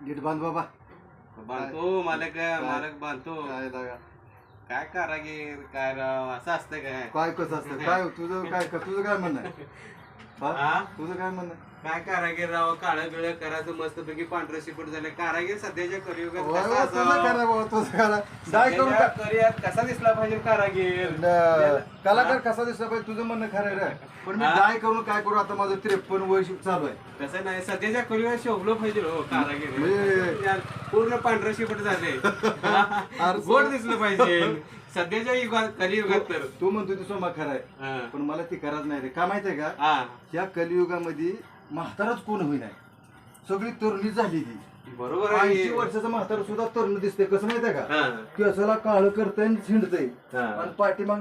नीट बांध बाबा. बांधतो मालक मालक बांधतो. काय लागा काय कारागीर काय राव असं असतं काय? काय कसं असतं काय? तुझं काय तुझं काय म्हणणं आहे? हा? तुझं काय म्हणणं आहे? काय कारागीर राव? काळं बिळ करायचं मस्त पैकी पांढरं शिपट झालं. कारागीर सध्याच्या कलियुगात वा, कसा तुझं? करा तुझं करा. काय करू का दिसला पाहिजे कारागीर? न- कलाकार कसा दिसला पाहिजे? तुझं म्हणणं खरं आहे रे. पण मी हा? काय करून काय करू? आता माझं त्रेपन्न वर्ष चालू आहे. तसं नाही सध्याच्या कलियुगात शोभलो पाहिजे हो कारागीर. म्हणजे- पूर्ण पांढरं शिपट झाले. गोड दिसलं पाहिजे. सध्याच्या युगात कलियुगात तर. तू म्हणतो ती सोमा खरं आहे. हा. पण मला ती करायच नाही रे. का माहितीये का? हा. या कलियुगामध्ये म्हाताराच कोण होईना सगळी तरुणी झाली बरोबर ऐंशी आहे वर्षाचं म्हातारा सुद्धा तरुण दिसते कसं माहितीये का हा. केसाला काळ करतय आणि झिंडतय हा. आणि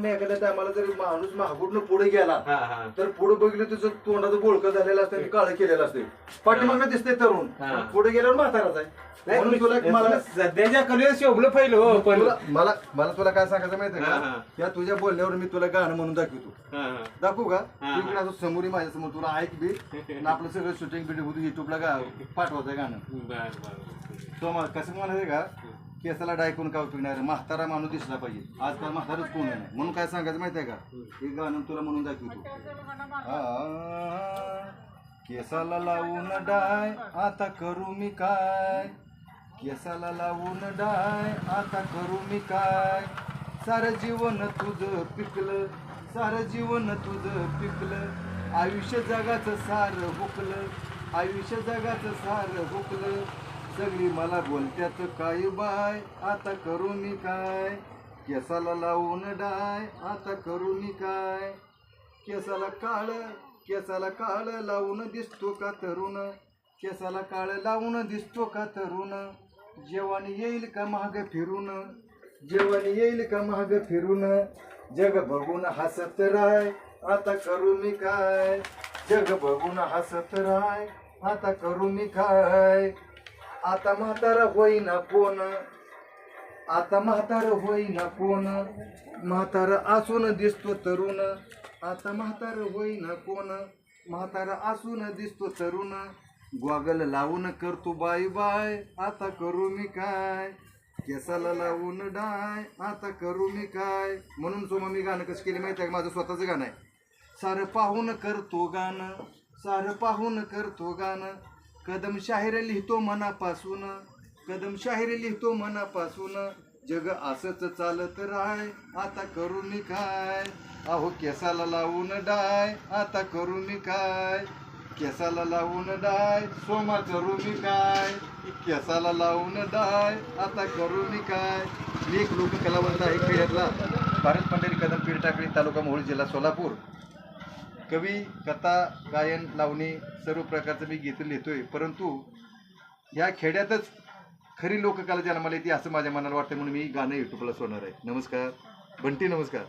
एखाद्या टायमाला जरी माणूस मागून पुढे गेला हा, हा. तर पुढे बघितलं तुझं तोंडाचं बोळकं झालेलं असतं आणि काळं केलेलं असते पाठीमागनं दिसतंय तरुण हा. पण पुढे गेल्यावर म्हाताराच आहे म्हणून तुला मला सध्याच्या शोभलं हो पण तुला मला मला तुला काय सांगायचं माहितीये हा, का हा. या तुझ्या बोलण्यावर मी तुला गाणं म्हणून दाखवतो हा, हा. दाखवू का हा. तू इकडे असं समोर माझ्यासमोर तुला ऐक बी आणि आपलं सगळं शूटिंग बिटिंग होतं युट्यूबला गा पाठवायचं गाणं बर, बर. तो मला कसं म्हणायचं का? केसाला डाय करून काय उपयोग नाही म्हातारा माणूस दिसला पाहिजे. आजकाल म्हातारच कोण आहे? म्हणून काय सांगायचं माहिती आहे का? एक गाणं तुला म्हणून दाखवतो. केसाला लावून डाय आता करू मी काय? केसाला लावून डाय आता करू मी काय? सारं जीवन तुझं पिकलं सारं जीवन तुझं पिकलं. आयुष्य जगाचं सार हुकलं आयुष्य जगाचं सार हुकलं. सगळी मला बोलत्यात काय बाय आता करू मी काय? केसाला लावून डाय आता करू मी काय? केसाला काळ केसाला काळ लावून दिसतो का तरुण? केसाला काळ लावून दिसतो का तरुण? जेवण येईल का महाग फिरून? जेवण येईल का महाग फिरून? जग बघून हसत राय आता करू मी काय? जग बघून हसत राय आता करू मी काय? आता म्हातारा होईना कोण? आता म्हातार होईना कोण? म्हातारं असून दिसतो तरुण. आता म्हातार होईना कोण? म्हातारं असून दिसतो तरुण. ग्वागल लावून करतो बाय बाय आता करू मी काय? केसाला लावून डाय आता करू मी काय? म्हणून सोमा मी गाणं कसं केलं माहिती आहे का? माझं स्वतःचं गाणं आहे. सारं पाहून करतो गाणं सारं पाहून करतो गाणं. कदमशाहीर लिहितो मनापासून कदमशाहीर लिहितो मनापासून जग असंच चालत राय आता करू मी काय? अहो केसाला लावून डाय आता करू मी काय? केसाला लावून डाय सोमा करू मी काय? केसाला लावून डाय आता करू मी काय? मी एक लोक कलावंत आहे खेळातला भारत पंढरी कदम पीर टाकळी तालुका मोहोळ जिल्हा सोलापूर. कवी कथा गायन लावणी सर्व प्रकारचं मी गीतं लिहितोय. परंतु या खेड्यातच खरी लोककला जन्माला येते असं माझ्या मनाला वाटतं म्हणून मी गाणं युट्यूबला सोडणार आहे. नमस्कार. बंटी नमस्कार.